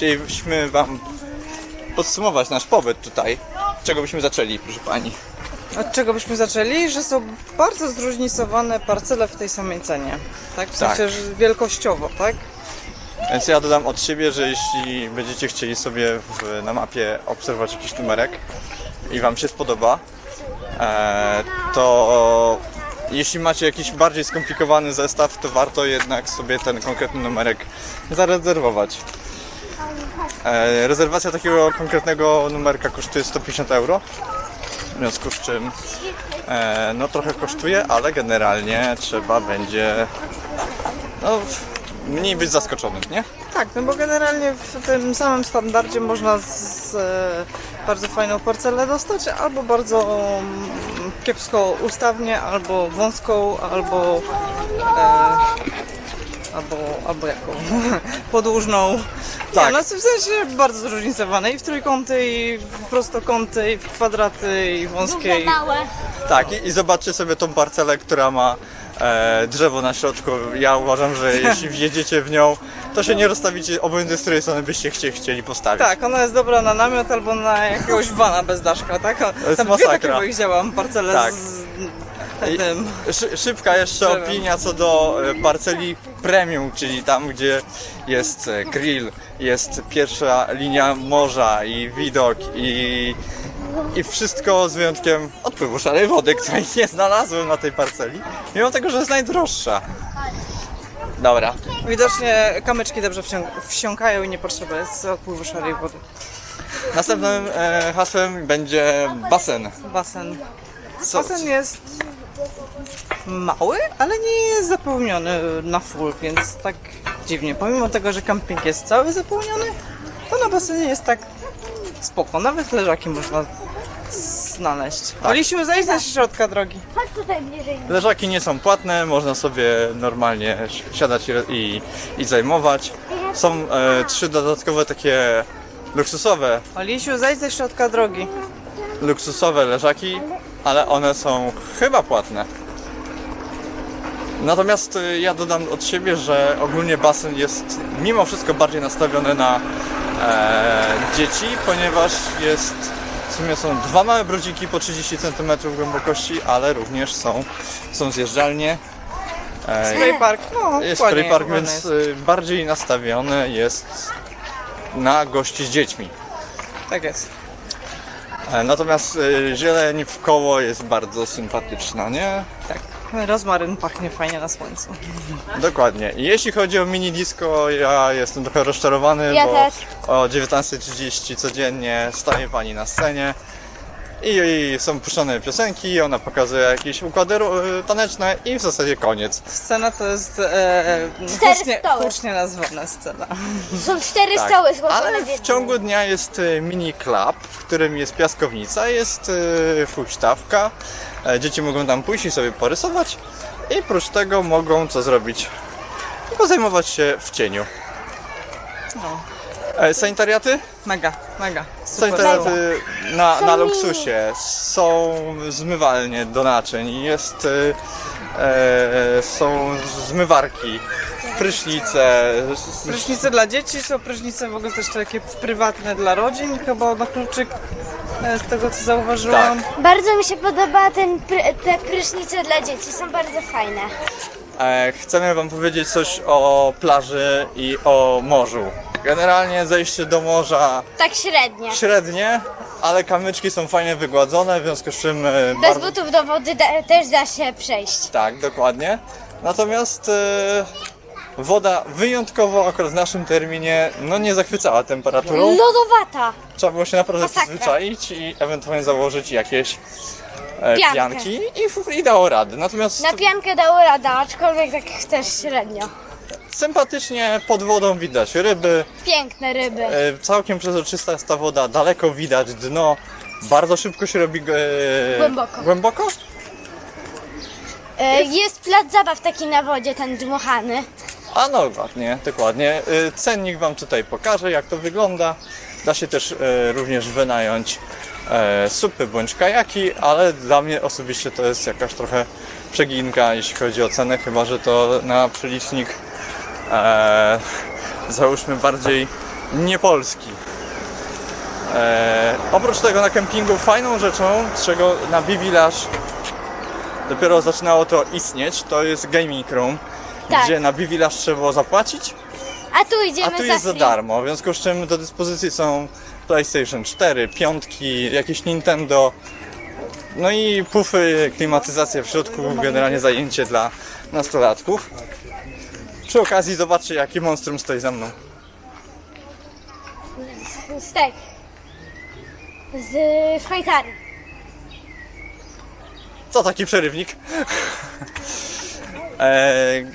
chcielibyśmy Wam podsumować nasz pobyt tutaj. Czego byśmy zaczęli, proszę Pani? Od czego byśmy zaczęli? Że są bardzo zróżnicowane parcele w tej samej cenie. Tak? W Tak. sensie że wielkościowo, tak? Więc ja dodam od siebie, że jeśli będziecie chcieli sobie w, na mapie obserwować jakiś numerek i Wam się spodoba, e, to jeśli macie jakiś bardziej skomplikowany zestaw, to warto jednak sobie ten konkretny numerek zarezerwować. E, rezerwacja takiego konkretnego numerka kosztuje 150 euro. W związku z czym e, no trochę kosztuje, ale generalnie trzeba będzie no, mniej być zaskoczonym, nie? Tak, no bo generalnie w tym samym standardzie można z e, bardzo fajną parcelę dostać, albo bardzo mm, kiepsko ustawnie, albo wąską, albo e, albo, albo jaką podłużną. Tak. Nie, no w sensie bardzo zróżnicowane i w trójkąty, i w prostokąty, i w kwadraty, i wąskie. i- małe. Tak, i, i zobaczcie sobie tą parcelę, która ma e, drzewo na środku. Ja uważam, że jeśli wjedziecie w nią, to się nie rozstawicie obojętnie z której strony byście chcie, chcieli postawić. Tak, ona jest dobra na namiot albo na jakiegoś wana bez daszka, tak? jest Tam dwie masakra. takie widziałam, parcele Tak. z tym. Szy, szybka jeszcze opinia co do e, parceli premium, czyli tam, gdzie jest e, grill, jest pierwsza linia morza i widok i, i wszystko z wyjątkiem odpływu szarej wody, której nie znalazłem na tej parceli, mimo tego, że jest najdroższa. Dobra, Widocznie kamyczki dobrze wsią- wsiąkają i nie potrzeba jest odpływu szarej wody. następnym e, hasłem będzie basen. Basen. Co, Basen jest mały, ale nie jest zapełniony na full, więc tak dziwnie. Pomimo tego, że camping jest cały zapełniony, to na basenie jest tak spoko. Nawet leżaki można znaleźć. Woleliśmy zejść ze środka drogi. Chodź tutaj bliżej. Leżaki nie są płatne, można sobie normalnie si- siadać i, i, i zajmować. Są e, trzy dodatkowe takie luksusowe, Olisiu, zejdź ze środka drogi. luksusowe leżaki, ale one są chyba płatne. Natomiast e, ja dodam od siebie, że ogólnie basen jest mimo wszystko bardziej nastawiony na e, dzieci, ponieważ jest w sumie są dwa małe brodziki po 30 cm głębokości, ale również są, są zjeżdżalnie. E, Spray park, no, jest spray park, więc jest. y, bardziej nastawiony jest na gości z dziećmi. Tak jest. E, Natomiast y, zieleń w koło jest bardzo sympatyczna, nie? Tak. Rozmaryn pachnie fajnie na słońcu. Dokładnie. I jeśli chodzi o mini disco, ja jestem trochę rozczarowany, Ja bo też. o 19.30 codziennie staje pani na scenie i, i są puszczone piosenki, ona pokazuje jakieś układy ru- taneczne i w zasadzie koniec. Scena to jest e, Cztery hucznie, stoły. hucznie nazwana scena. Są cztery Tak. stoły złożone Ale w w jednym. ciągu dnia jest y, mini club, w którym jest piaskownica, jest huśtawka. E, Dzieci mogą tam pójść i sobie porysować i prócz tego mogą co zrobić? Pozajmować się w cieniu. No. E, Sanitariaty? Mega, mega. Super. Sanitariaty na, na luksusie. Są zmywalnie do naczyń, jest, y, e, są zmywarki, prysznice, Prysznice dla dzieci, są prysznice w ogóle też takie prywatne dla rodzin, chyba na kluczyk, e, z tego co zauważyłam. Bardzo mi się podoba ten, pry- te prysznice dla dzieci. Są bardzo fajne. E, Chcemy Wam powiedzieć coś o plaży i o morzu. Generalnie zejście do morza Tak średnie. średnie, ale kamyczki są fajnie wygładzone, w związku z czym e, Bez bardzo... butów do wody da, też da się przejść. Tak, dokładnie. Natomiast e, woda wyjątkowo akurat w naszym terminie no nie zachwycała temperaturą. Lodowata. Trzeba było się naprawdę Masakra. przyzwyczaić i ewentualnie założyć jakieś e, Piankę. pianki i, i dało rady. Natomiast Na piankę dało rada, aczkolwiek tak też średnio. Sympatycznie pod wodą widać ryby, Piękne ryby. E, Całkiem przezroczysta jest ta woda, daleko widać dno, bardzo szybko się robi e, Głęboko. głęboko. E, Jest plac zabaw taki na wodzie, ten dmuchany. A no ładnie, dokładnie. E, Cennik Wam tutaj pokażę jak to wygląda. Da się też e, również wynająć e, supy bądź kajaki, ale dla mnie osobiście to jest jakaś trochę przeginka jeśli chodzi o cenę, chyba że to na przelicznik e, załóżmy bardziej nie polski. E, oprócz tego na kempingu fajną rzeczą, czego na Village dopiero zaczynało to istnieć, to jest gaming room, Tak. gdzie na Village trzeba było zapłacić, A tu idziemy a tu jest za free. darmo, w związku z czym do dyspozycji są PlayStation 4, piątki, jakieś Nintendo, no i pufy, klimatyzacja w środku, generalnie zajęcie dla nastolatków. Przy okazji zobaczcie jaki monstrum stoi za mną. Z. Z Szwajcarii. Co taki przerywnik? Eee,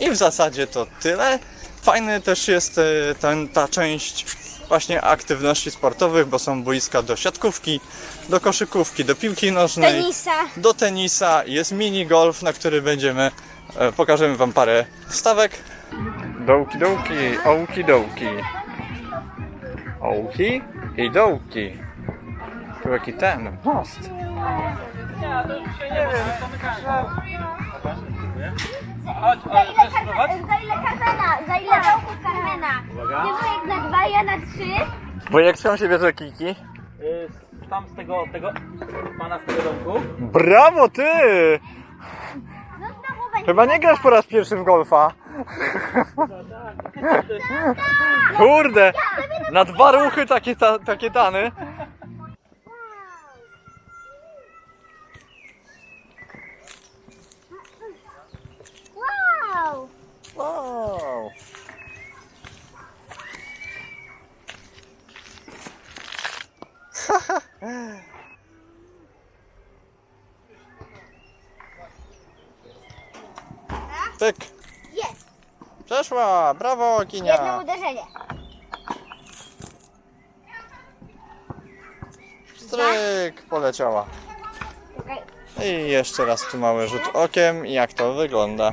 I w zasadzie to tyle. Fajny też jest e, ten, ta część właśnie aktywności sportowych, bo są boiska do siatkówki, do koszykówki, do piłki nożnej, Tenisa. do tenisa, jest mini golf, na który będziemy, e, pokażemy wam parę stawek. Dołki, dołki, ołki, dołki. Ołki i dołki. Tu jaki ten most. Za ile, kar- za ile Carmena? Za ile dołków Carmena? Ty wujek na dwa, ja na trzy. Bo jak skąd się bierze kiki? Y, Tam z tego, tego pana z tego domku. Brawo ty! Chyba nie grasz po raz pierwszy w golfa. Kurde! Na dwa ruchy takie, ta, takie tany. Wow! Wow. Pyk. Jest! Przeszła! Brawo, Jedno Kinia! uderzenie. Stryk! Poleciała. I jeszcze raz tu mały rzut okiem, jak to wygląda.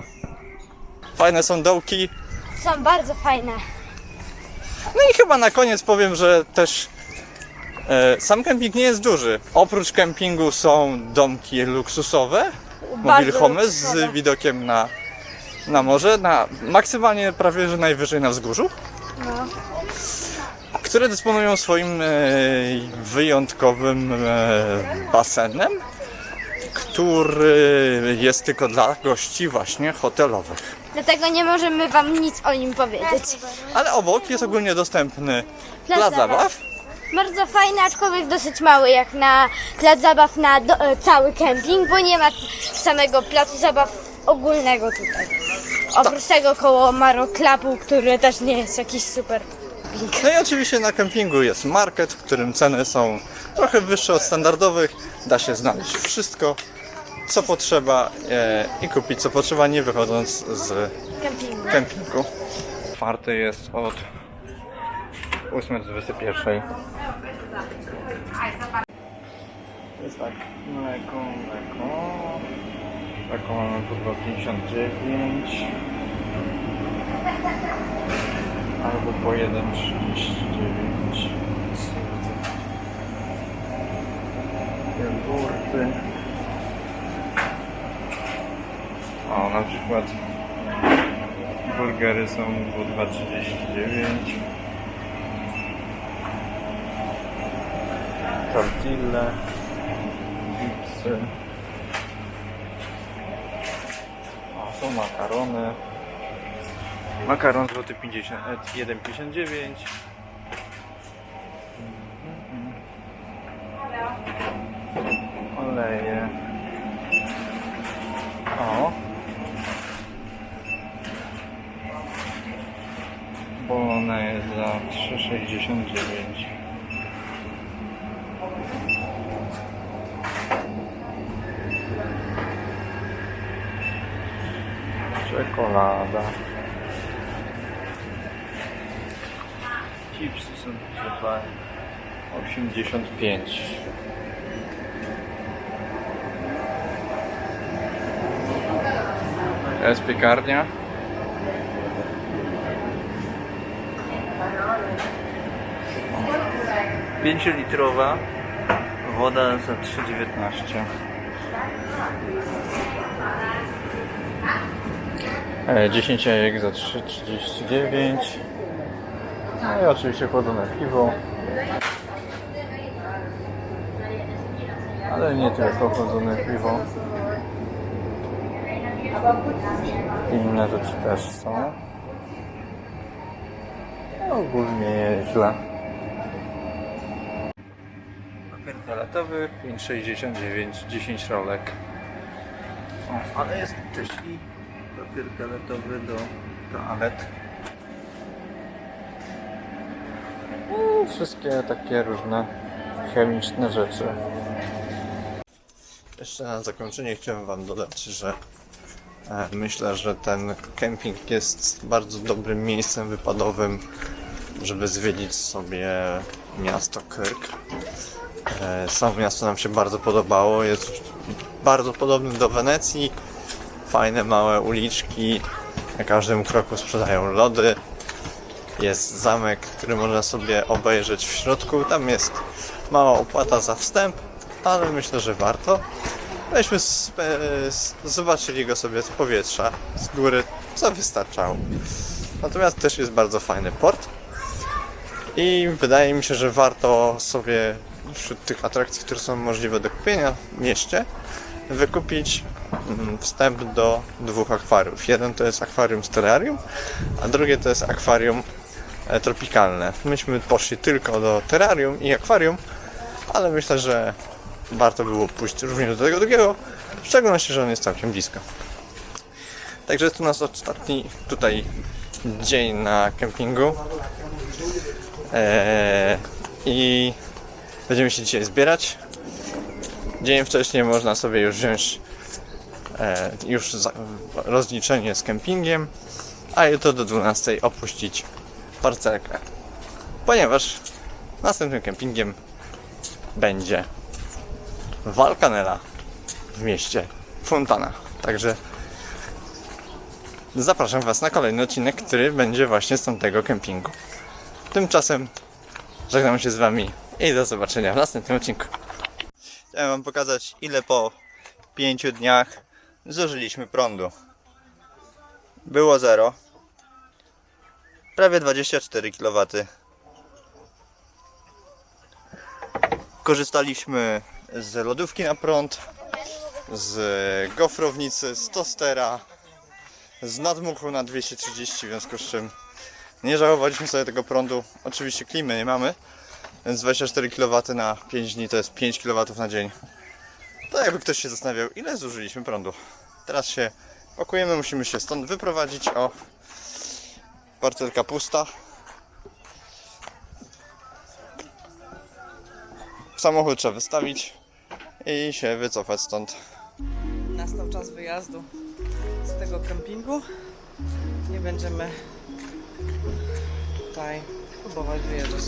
Fajne są dołki. Są bardzo fajne. No i chyba na koniec powiem, że też e, sam kemping nie jest duży. Oprócz kempingu są domki luksusowe, home z widokiem na, na morze, na maksymalnie prawie że najwyżej na wzgórzu. No. które dysponują swoim e, wyjątkowym e, basenem, który jest tylko dla gości właśnie hotelowych. Dlatego nie możemy wam nic o nim powiedzieć. Ale obok jest ogólnie dostępny Plac plac zabaw. zabaw. Bardzo fajny, aczkolwiek dosyć mały, jak na plac zabaw na do, e, cały kemping, bo nie ma samego placu zabaw ogólnego tutaj. Oprócz tego koło Maro Clubu, który też nie jest jakiś super. No i oczywiście na kempingu jest market, w którym ceny są trochę wyższe od standardowych. Da się znaleźć wszystko, co potrzeba e, i kupić co potrzeba, nie wychodząc z Kempingu. kempingu. Otwarty jest od 8 do 21. Jest tak, mleko, mleko. Mleko mamy po 2,59 albo po 1,39. Jogurty. O, na przykład Burgery są po 2,39. Tortille, chipsy. O, są makarony. Makaron złoty 50, e, 1,59. Oleje. O, Bolona jest za 3,69. Czekolada. Chipsy są za 85. To jest piekarnia. Pięciolitrowa woda za 3,19 e, 10 jajek za 3,39 No i oczywiście chłodzone piwo. Ale nie tylko chłodzone piwo. Inne rzeczy też są. Ogólnie źle. Papier toaletowy 5,69, 10 rolek. O, ale jest i papier toaletowy do toalet. I wszystkie takie różne chemiczne rzeczy. Jeszcze na zakończenie chciałem Wam dodać, że e, myślę, że ten kemping jest bardzo dobrym miejscem wypadowym, żeby zwiedzić sobie miasto Kirk. E, Samo miasto nam się bardzo podobało. Jest bardzo podobny do Wenecji. Fajne małe uliczki. Na każdym kroku sprzedają lody. Jest zamek, który można sobie obejrzeć w środku. Tam jest mała opłata za wstęp, ale myślę, że warto. Myśmy s- zobaczyli go sobie z powietrza, z góry, co wystarczało. Natomiast też jest bardzo fajny port. I wydaje mi się, że warto sobie wśród tych atrakcji, które są możliwe do kupienia w mieście, wykupić wstęp do dwóch akwariów. Jeden to jest akwarium z terrarium, a drugie to jest akwarium e, tropikalne. Myśmy poszli tylko do terrarium i akwarium, ale myślę, że warto było pójść również do tego drugiego, w szczególności, że on jest całkiem blisko. Także jest tu nasz ostatni tutaj dzień na kempingu. Eee, I będziemy się dzisiaj zbierać. Dzień wcześniej można sobie już wziąć już za, rozliczenie z kempingiem, a jutro do 12 opuścić parcelkę. Ponieważ następnym kempingiem będzie Valcanela w mieście Fontana. Także zapraszam Was na kolejny odcinek, który będzie właśnie z tamtego kempingu. Tymczasem żegnam się z Wami i do zobaczenia w następnym odcinku. Chciałem Wam pokazać, ile po 5 dniach zużyliśmy prądu. Było 0. Prawie 24 kW. Korzystaliśmy z lodówki na prąd, z gofrownicy, z tostera, z nadmuchu na 230, w związku z czym nie żałowaliśmy sobie tego prądu. Oczywiście klimy nie mamy, więc 24 kW na 5 dni to jest 5 kW na dzień. To jakby ktoś się zastanawiał, ile zużyliśmy prądu. Teraz się pakujemy, musimy się stąd wyprowadzić. O, parcelka pusta. Samochód trzeba wystawić i się wycofać stąd. Nastał czas wyjazdu z tego kempingu. Nie będziemy tutaj próbować wyjeżdżać.